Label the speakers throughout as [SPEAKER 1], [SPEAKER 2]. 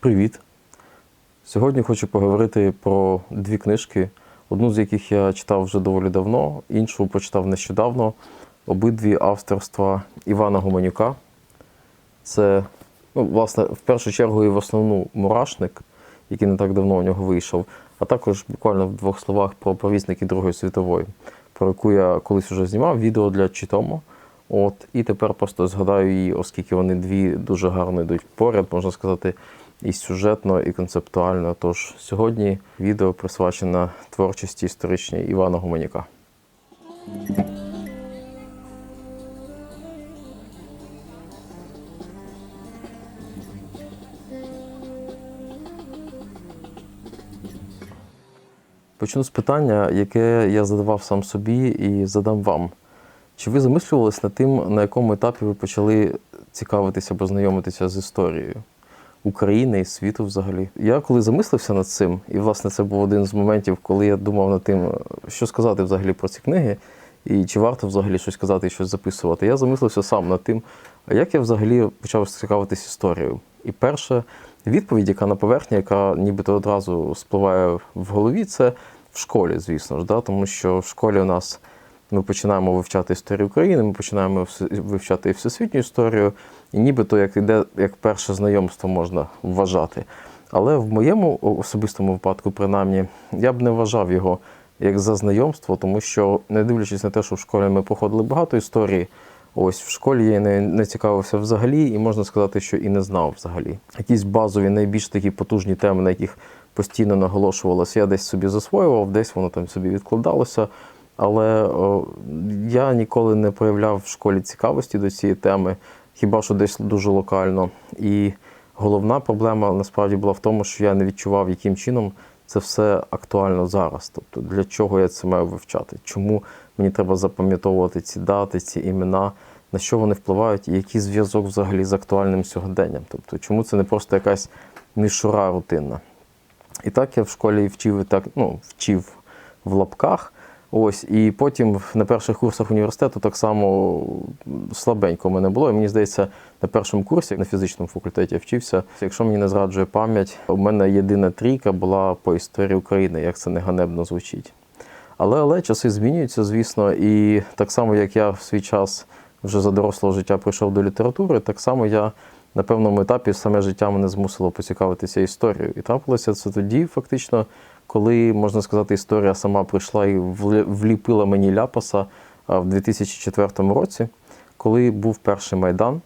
[SPEAKER 1] Привіт! Сьогодні хочу поговорити про дві книжки, одну з яких я читав вже доволі давно, іншу почитав нещодавно. Обидві авторства Івана Гуменюка. Це, ну, власне, в першу чергу і в основну мурашник, який не так давно у нього вийшов, а також буквально в двох словах про провісники Другої світової, про яку я колись вже знімав відео для Читомо. От, і тепер просто згадаю її, оскільки вони дві дуже гарно йдуть поряд, можна сказати, і сюжетно, і концептуально. Тож сьогодні відео присвячене творчості історичній Івана Гуменюка. Почну з питання, яке я задавав сам собі і задам вам. Чи ви замислювались над тим, на якому етапі ви почали цікавитися або знайомитися з історією України і світу взагалі? Я коли замислився над цим, і власне це був один з моментів, коли я думав над тим, що сказати взагалі про ці книги, і чи варто взагалі щось казати і щось записувати. Я замислився сам над тим, як я взагалі почав цікавитись історією. І перша відповідь, яка на поверхні, яка нібито одразу спливає в голові, це в школі, звісно ж, да? тому що в школі у нас ми починаємо вивчати історію України, ми починаємо вивчати і всесвітню історію, і нібито як іде як перше знайомство можна вважати. Але в моєму особистому випадку, принаймні, я б не вважав його як за знайомство, тому що, не дивлячись на те, що в школі ми проходили багато історії, ось в школі я не, не цікавився взагалі, і можна сказати, що і не знав взагалі. Якісь базові, найбільш такі потужні теми, на яких постійно наголошувалося, я десь собі засвоював, десь воно там собі відкладалося. Але о, я ніколи не проявляв в школі цікавості до цієї теми, хіба що десь дуже локально. І головна проблема насправді була в тому, що я не відчував, яким чином це все актуально зараз. Тобто для чого я це маю вивчати? Чому мені треба запам'ятовувати ці дати, ці імена, на що вони впливають, і який зв'язок взагалі з актуальним сьогоденням? Тобто, чому це не просто якась мішура рутинна? І так я в школі вчив і так, ну, вчив в лапках. Ось, і потім на перших курсах університету так само слабенько в мене було. І мені здається, на першому курсі на фізичному факультеті я вчився. Якщо мені не зраджує пам'ять, у мене єдина трійка була по історії України, як це не ганебно звучить. Але, але часи змінюються, звісно, і так само, як я в свій час вже за дорослого життя прийшов до літератури, так само я на певному етапі саме життя мене змусило поцікавитися історією. І трапилося це тоді, фактично, коли, можна сказати, історія сама прийшла і вліпила мені ляпаса в 2004 році, коли був перший майдан,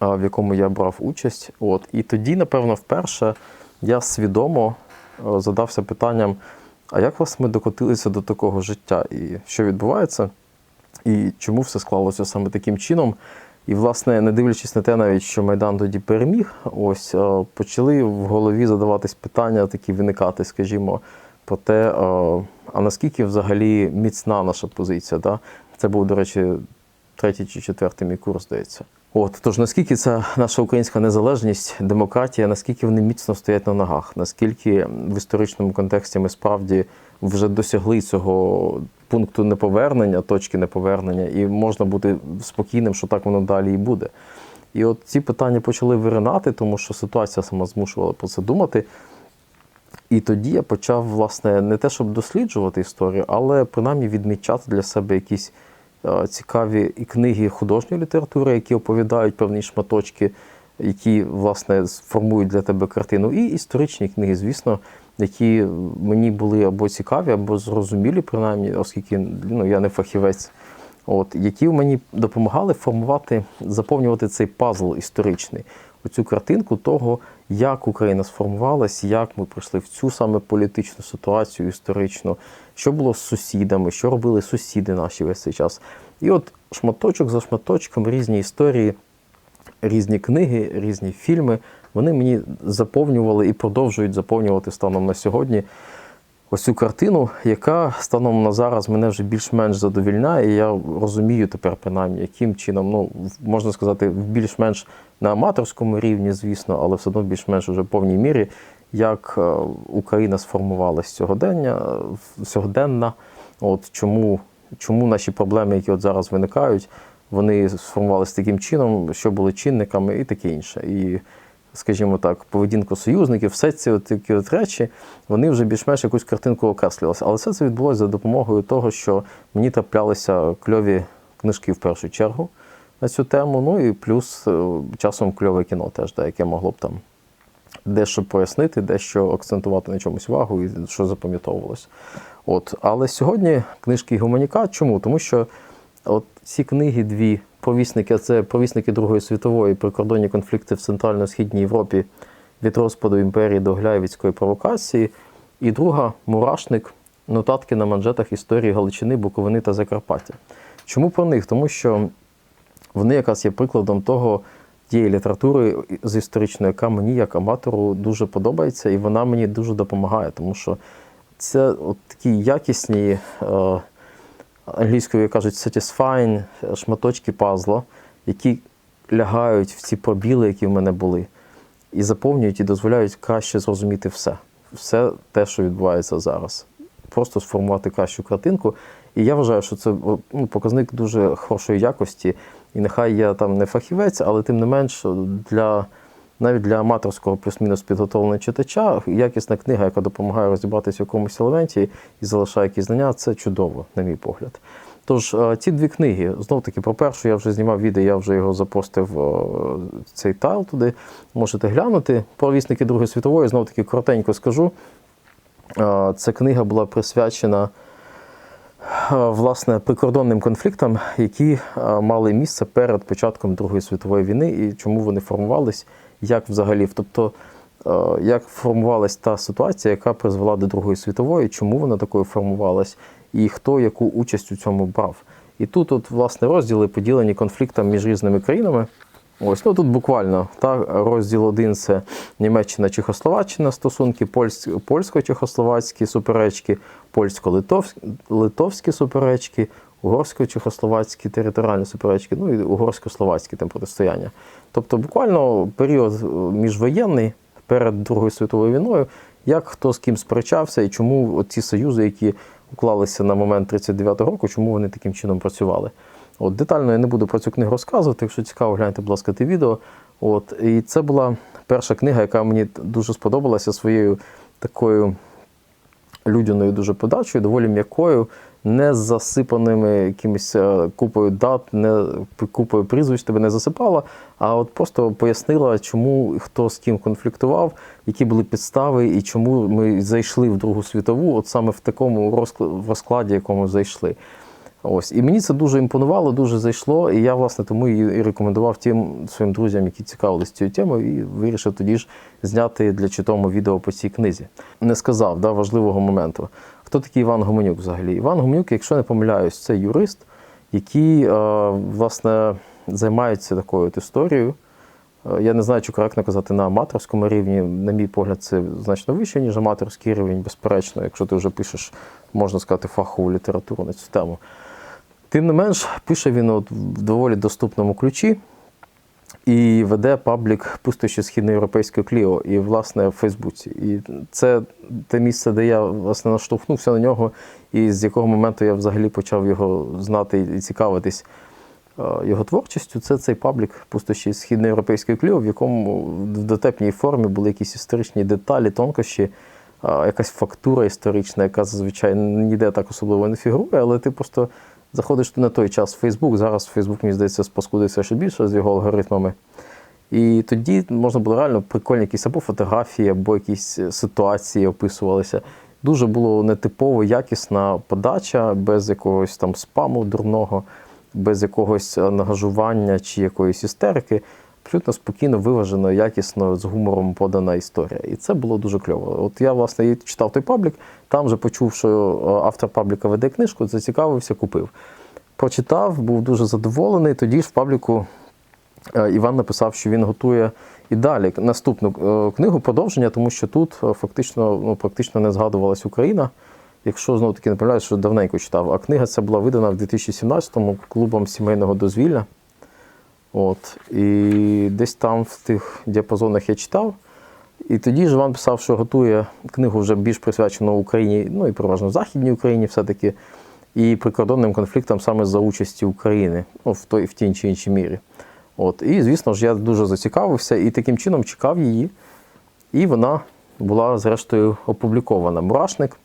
[SPEAKER 1] в якому я брав участь. От. І тоді, напевно, вперше я свідомо е, задався питанням: а як власне ми докотилися до такого життя? І що відбувається? І чому все склалося саме таким чином? І, власне, не дивлячись на те, навіть що Майдан тоді переміг, ось е, почали в голові задаватись питання, такі виникати, скажімо, про те, е, а наскільки взагалі міцна наша позиція. Да? Це був, до речі, третій чи четвертий мій курс, здається. От, тож наскільки ця наша українська незалежність, демократія, наскільки вони міцно стоять на ногах, наскільки в історичному контексті ми справді вже досягли цього пункту неповернення, точки неповернення, і можна бути спокійним, що так воно далі і буде. І от ці питання почали виринати, тому що ситуація сама змушувала про це думати. І тоді я почав, власне, не те, щоб досліджувати історію, але принаймні відмічати для себе якісь е, цікаві і книги художньої літератури, які оповідають певні шматочки, які, власне, сформують для тебе картину. І історичні книги, звісно, які мені були або цікаві, або зрозумілі, принаймні, оскільки ну, я не фахівець. От, які мені допомагали формувати, заповнювати цей пазл історичний, оцю картинку того, як Україна сформувалась, як ми прийшли в цю саме політичну ситуацію історичну, що було з сусідами, що робили сусіди наші весь цей час. І от шматочок за шматочком різні історії, різні книги, різні фільми, вони мені заповнювали і продовжують заповнювати станом на сьогодні ось цю картину, яка станом на зараз мене вже більш-менш задовільняє. І я розумію тепер, принаймні, яким чином, ну, можна сказати, в більш-менш на аматорському рівні, звісно, але все одно більш-менш вже в повній мірі, як е, Україна сформувалась сьогодення, сьогоденна, от чому, чому наші проблеми, які от зараз виникають, вони сформувалися таким чином, що були чинниками і таке інше. І скажімо так, поведінку союзників, все ці от такі от речі, вони вже більш-менш якусь картинку окреслювалися. Але все це відбулося за допомогою того, що мені траплялися кльові книжки в першу чергу на цю тему. Ну і плюс е, часом кльове кіно теж, да, яке могло б там дещо пояснити, дещо акцентувати на чомусь увагу і що запам'ятовувалось. От. Але сьогодні книжки гуманіка. Чому? Тому що от ці книги, дві повісники, це повісники Другої світової прикордонні конфлікти в Центрально-Східній Європі від розпаду імперії до Гляєвіцької провокації. І друга мурашник нотатки на манжетах історії Галичини, Буковини та Закарпаття. Чому про них? Тому що вони якраз є прикладом того тієї літератури з історичної, яка мені як аматору дуже подобається, і вона мені дуже допомагає, тому що це от такі якісні, е, англійською кажуть, satisfying шматочки пазла, які лягають в ці пробіли, які в мене були, і заповнюють і дозволяють краще зрозуміти все. Все те, що відбувається зараз. Просто сформувати кращу картинку. І я вважаю, що це ну, показник дуже хорошої якості. І нехай я там не фахівець, але тим не менш, для, навіть для аматорського плюс-мінус підготовленого читача якісна книга, яка допомагає розібратися в якомусь елементі і залишає якісь знання, це чудово, на мій погляд. Тож, е, ці дві книги, знов таки, про першу я вже знімав відео, я вже його запостив е, цей тайл туди. Можете глянути. Про вісники Другої світової, знов таки коротенько скажу. Е, Ця книга була присвячена власне прикордонним конфліктам, які мали місце перед початком Другої світової війни, і чому вони формувались, як взагалі, тобто як формувалась та ситуація, яка призвела до Другої світової, чому вона такою формувалась, і хто яку участь у цьому брав. І тут, от, власне, розділи поділені конфліктом між різними країнами. Ось, ну тут буквально та розділ один це Німеччина, Чехословаччина, стосунки, польсько-чехословацькі суперечки, польсько-литовські суперечки, угорсько-чехословацькі територіальні суперечки, ну і угорсько-словацькі там протистояння. Тобто, буквально період міжвоєнний перед Другою світовою війною, як хто з ким сперечався і чому ці союзи, які уклалися на момент 39-го року, чому вони таким чином працювали. От, Детально я не буду про цю книгу розказувати, якщо цікаво, гляньте, будь ласка, те відео. От, І це була перша книга, яка мені дуже сподобалася своєю такою людяною дуже подачею, доволі м'якою, не засипаними якимось е, купою дат, не купою прізвищ тебе не засипала, а от просто пояснила, чому хто з ким конфліктував, які були підстави і чому ми зайшли в Другу світову, от саме в такому розкладі, якому зайшли. Ось і мені це дуже імпонувало, дуже зайшло. І я, власне, тому і рекомендував тим своїм друзям, які цікавились цією темою, і вирішив тоді ж зняти для читому відео по цій книзі. Не сказав да, важливого моменту. Хто такий Іван Гуменюк взагалі? Іван Гуменюк, якщо не помиляюсь, це юрист, який е, власне займається такою от історією. Е, я не знаю, чи коректно казати на аматорському рівні. На мій погляд, це значно вище, ніж аматорський рівень, безперечно, якщо ти вже пишеш, можна сказати, фахову літературу на цю тему. Тим не менш, пише він от в доволі доступному ключі і веде паблік пустощі східноєвропейської Кліо і, власне, в Фейсбуці. І це те місце, де я власне наштовхнувся на нього, і з якого моменту я взагалі почав його знати і цікавитись його творчістю. Це цей паблік пустощі східноєвропейської Кліо, в якому в дотепній формі були якісь історичні деталі, тонкощі. Якась фактура історична, яка зазвичай ніде так особливо не фігурує, але ти просто Заходиш ти на той час в Фейсбук, зараз Фейсбук, мені здається, спаскудився ще більше з його алгоритмами. І тоді можна було реально прикольні якісь або фотографії, або якісь ситуації описувалися. Дуже було нетипово якісна подача, без якогось там спаму дурного, без якогось ангажування чи якоїсь істерики. Абсолютно спокійно, виважено, якісно, з гумором подана історія. І це було дуже кльово. От я, власне, читав той паблік, там вже почув, що е, автор пабліка веде книжку, зацікавився, купив. Прочитав, був дуже задоволений. Тоді ж в пабліку е, Іван написав, що він готує і далі наступну е, книгу продовження, тому що тут фактично ну, практично не згадувалась Україна. Якщо знову таки не помиляюсь, що давненько читав. А книга ця була видана в 2017-му клубом сімейного дозвілля. От. І десь там в тих діапазонах я читав. І тоді ж Іван писав, що готує книгу вже більш присвячену Україні, ну і переважно Західній Україні все-таки, і прикордонним конфліктам саме за участі України ну, в той в тій чи іншій мірі. От, і, звісно ж, я дуже зацікавився і таким чином чекав її. І вона була, зрештою, опублікована. Мурашник,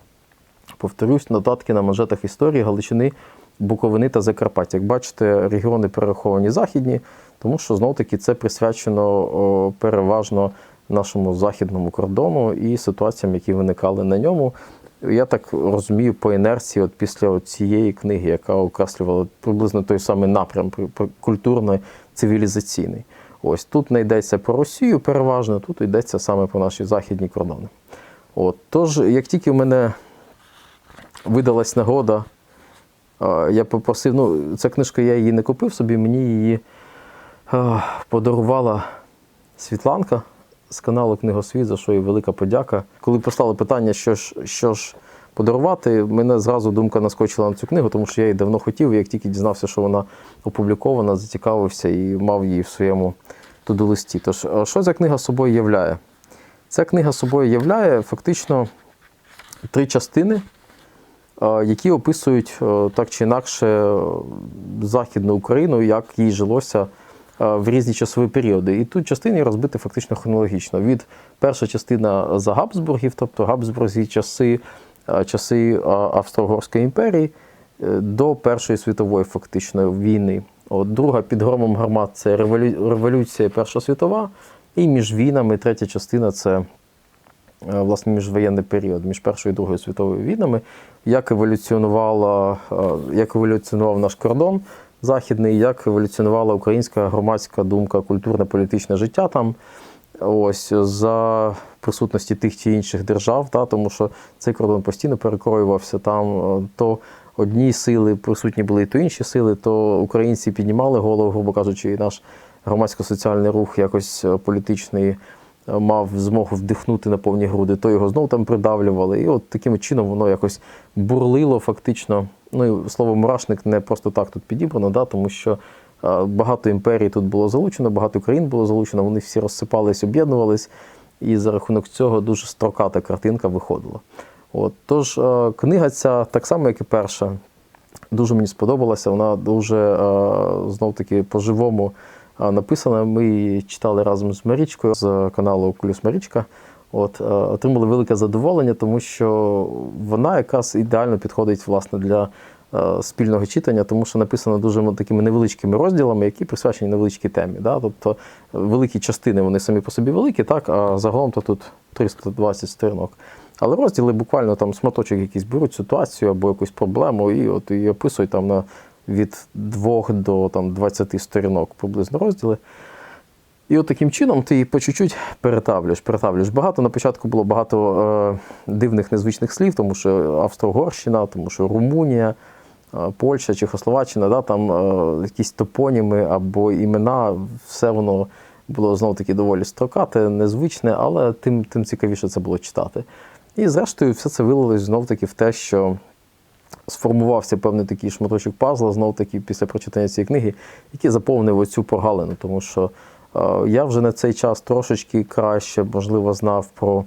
[SPEAKER 1] повторюсь, нотатки на манжетах історії Галичини, Буковини та Закарпаття. Як бачите, регіони перераховані західні, тому що знов таки це присвячено переважно нашому західному кордону і ситуаціям, які виникали на ньому. Я так розумію, по інерції, от після цієї книги, яка окреслювала приблизно той самий напрям культурно-цивілізаційний. Ось тут не йдеться про Росію переважно, тут йдеться саме про наші західні кордони. От, тож, як тільки в мене видалась нагода, я попросив, ну, ця книжка я її не купив собі, мені її подарувала Світланка з каналу Книгосвіт, за що їй велика подяка. Коли постало питання, що ж, що ж подарувати, мене зразу думка наскочила на цю книгу, тому що я її давно хотів, як тільки дізнався, що вона опублікована, зацікавився і мав її в своєму туду-листі. Тож, що ця книга собою являє? Ця книга собою являє фактично три частини, які описують е, так чи інакше е, Західну Україну, як їй жилося е, в різні часові періоди. І тут частини розбиті фактично хронологічно. Від перша частина за Габсбургів, тобто Габсбурзі часи, е, часи е, Австро-Угорської імперії, е, до Першої світової фактично війни. От, друга під громом гармат це револю- революція Перша світова, і між війнами третя частина це е, власне міжвоєнний період, між Першою і Другою світовою війнами, як еволюціонувала, е, як еволюціонував наш кордон західний, як еволюціонувала українська громадська думка, культурне політичне життя там. Ось за присутності тих чи інших держав, та, тому що цей кордон постійно перекроювався там. е, То одні сили присутні були, то інші сили, то українці піднімали голову, грубо кажучи, і наш громадсько-соціальний рух якось е, політичний е, мав змогу вдихнути на повні груди, то його знов там придавлювали. І от таким чином воно якось бурлило фактично. Ну і слово мурашник не просто так тут підібрано, да, тому що багато імперій тут було залучено, багато країн було залучено, вони всі розсипались, об'єднувались, і за рахунок цього дуже строката картинка виходила. От, тож книга ця, так само, як і перша, дуже мені сподобалася. Вона дуже е, знов таки по-живому написана. Ми її читали разом з Марічкою з каналу Кулюс Марічка. От, е, отримали велике задоволення, тому що вона якраз ідеально підходить власне для е, спільного читання, тому що написано дуже такими невеличкими розділами, які присвячені невеличкій темі. Да? Тобто е, великі частини вони самі по собі великі, так, а загалом то тут 320 сторінок. Але розділи буквально там шматочок якийсь беруть ситуацію або якусь проблему і от і описують там на від 2 до там, 20 сторінок приблизно розділи. І от таким чином ти по чуть-чуть перетавлюєш, перетавлюєш. Багато на початку було багато е, дивних незвичних слів, тому що Австро-Угорщина, тому що Румунія, е, Польща, Чехословаччина, да, там е, якісь топоніми або імена, все воно було знов таки доволі строкате, незвичне, але тим, тим цікавіше це було читати. І зрештою, все це вилилось знов таки в те, що сформувався певний такий шматочок пазла, знов таки після прочитання цієї книги, який заповнив оцю прогалину. Тому що е, я вже на цей час трошечки краще, можливо, знав про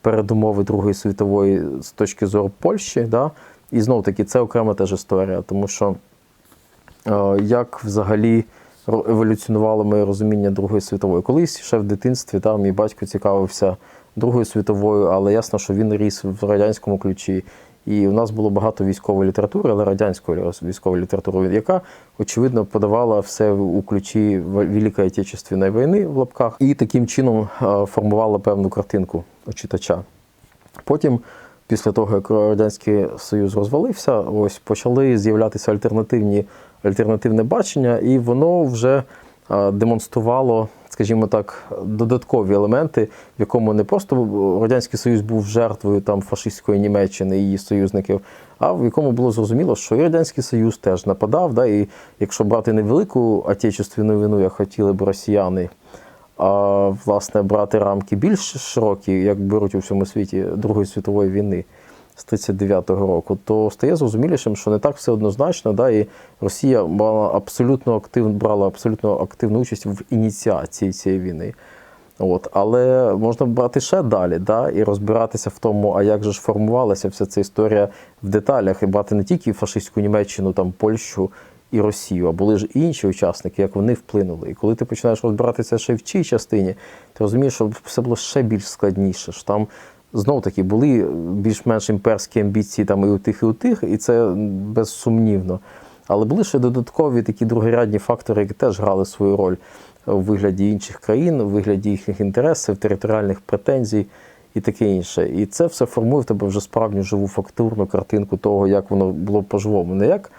[SPEAKER 1] передумови Другої світової з точки зору Польщі. Да? І знов таки це окрема теж історія, тому що е, як взагалі еволюціонувало моє розуміння Другої світової. Колись ще в дитинстві та, мій батько цікавився Другою світовою, але ясно, що він ріс в радянському ключі. І у нас було багато військової літератури, але радянської військової літератури, яка, очевидно, подавала все у ключі Великої Отечественної війни в лапках, і таким чином е, формувала певну картинку читача. Потім, після того, як Радянський Союз розвалився, ось почали з'являтися альтернативні, альтернативне бачення, і воно вже е, демонструвало, скажімо так, додаткові елементи, в якому не просто Радянський Союз був жертвою там фашистської Німеччини і її союзників, а в якому було зрозуміло, що і Радянський Союз теж нападав. Да, і якщо брати невелику отечественну війну, як хотіли б росіяни, а власне брати рамки більш широкі, як беруть у всьому світі Другої світової війни з 39-го року, то стає зрозумілішим, що не так все однозначно, да, і Росія мала абсолютно актив, брала абсолютно активну участь в ініціації цієї війни. От, але можна брати ще далі, да, і розбиратися в тому, а як же ж формувалася вся ця історія в деталях, і брати не тільки фашистську Німеччину, там Польщу і Росію, а були ж інші учасники, як вони вплинули. І коли ти починаєш розбиратися ще в цій частині, ти розумієш, що все було ще більш складніше. Що там знов таки були більш-менш імперські амбіції там і у тих, і у тих, і це безсумнівно. Але були ще додаткові такі другорядні фактори, які теж грали свою роль у вигляді інших країн, у вигляді їхніх інтересів, територіальних претензій і таке інше. І це все формує в тебе вже справжню живу фактурну картинку того, як воно було по-живому. Не як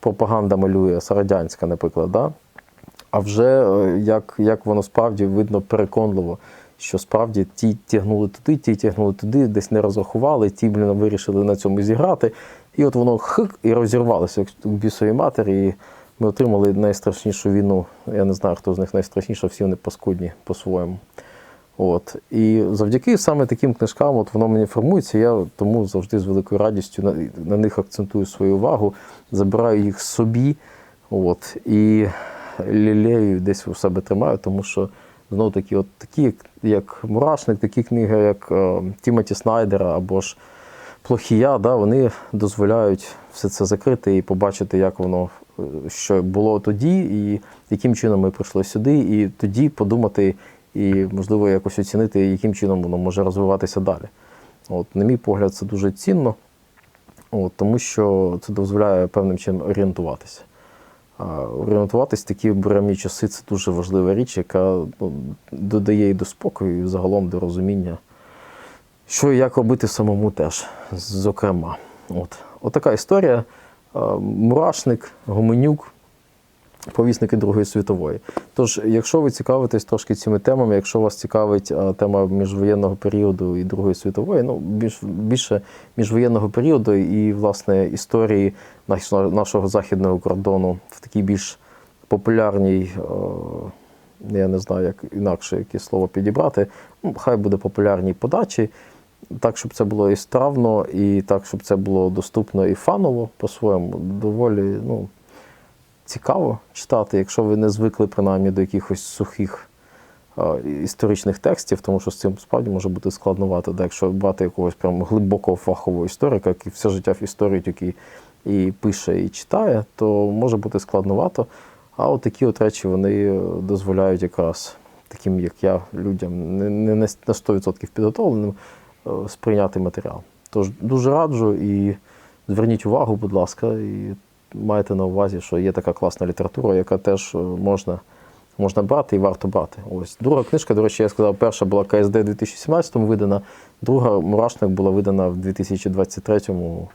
[SPEAKER 1] пропаганда малює радянська, наприклад, да? а вже е, як, як воно справді видно переконливо, що справді ті тягнули туди, ті тягнули туди, десь не розрахували, ті блін, вирішили на цьому зіграти. І от воно хик і розірвалося як у бісовій матері. І ми отримали найстрашнішу війну. Я не знаю, хто з них найстрашніша, всі вони паскудні по-своєму. От. І завдяки саме таким книжкам от воно мені формується. Я тому завжди з великою радістю на, на них акцентую свою увагу, забираю їх собі. От, і лілею десь у себе тримаю, тому що знову таки, от такі, як, Мурашник, такі книги, як е, Тімоті Снайдера або ж Плохія, да, вони дозволяють все це закрити і побачити, як воно е, що було тоді, і яким чином ми прийшли сюди, і тоді подумати, і, можливо, якось оцінити, яким чином воно може розвиватися далі. От, на мій погляд, це дуже цінно, от, тому що це дозволяє певним чином орієнтуватися. Орієнтуватись такі буремні часи це дуже важлива річ, яка ну, додає і до спокою, і загалом до розуміння, що і як робити самому теж, зокрема. От. Така історія. Мурашник, Гоменюк, повісники Другої світової. Тож, якщо ви цікавитесь трошки цими темами, якщо вас цікавить а, тема міжвоєнного періоду і Другої світової, ну більш більше міжвоєнного періоду і власне історії нашого, нашого західного кордону в такій більш популярній, е, я не знаю, як інакше яке слово підібрати. Ну, хай буде популярній подачі. Так, щоб це було і стравно, і так, щоб це було доступно і фаново по-своєму, доволі ну, цікаво читати, якщо ви не звикли принаймні до якихось сухих історичних текстів, тому що з цим справді може бути складновато. Да? Якщо брати якогось прям глибокого фахового історика, який все життя в історії тільки і пише, і читає, то може бути складновато. А от такі от речі вони дозволяють якраз таким, як я, людям, не не на 100% підготовленим, е, сприйняти матеріал. Тож дуже раджу і зверніть увагу, будь ласка, і майте на увазі, що є така класна література, яка теж е, можна, можна брати і варто брати. Ось друга книжка, до речі, я сказав, перша була КСД у 2017 видана, друга Мурашник була видана в 2023-му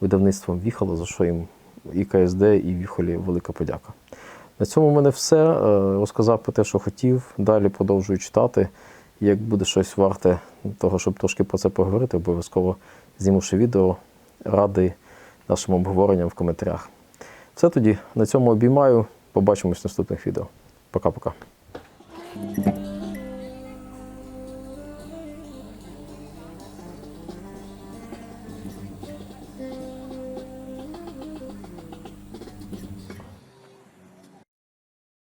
[SPEAKER 1] видавництвом Віхола, за що їм і КСД, і Віхолі велика подяка. На цьому в мене все. Е, Розказав про те, що хотів. Далі продовжую читати. Як буде щось варте того, щоб трошки про це поговорити, обов'язково зніму ще відео. Радий нашим обговоренням в коментарях. Все тоді. На цьому обіймаю. Побачимось в наступних відео. Пока-пока.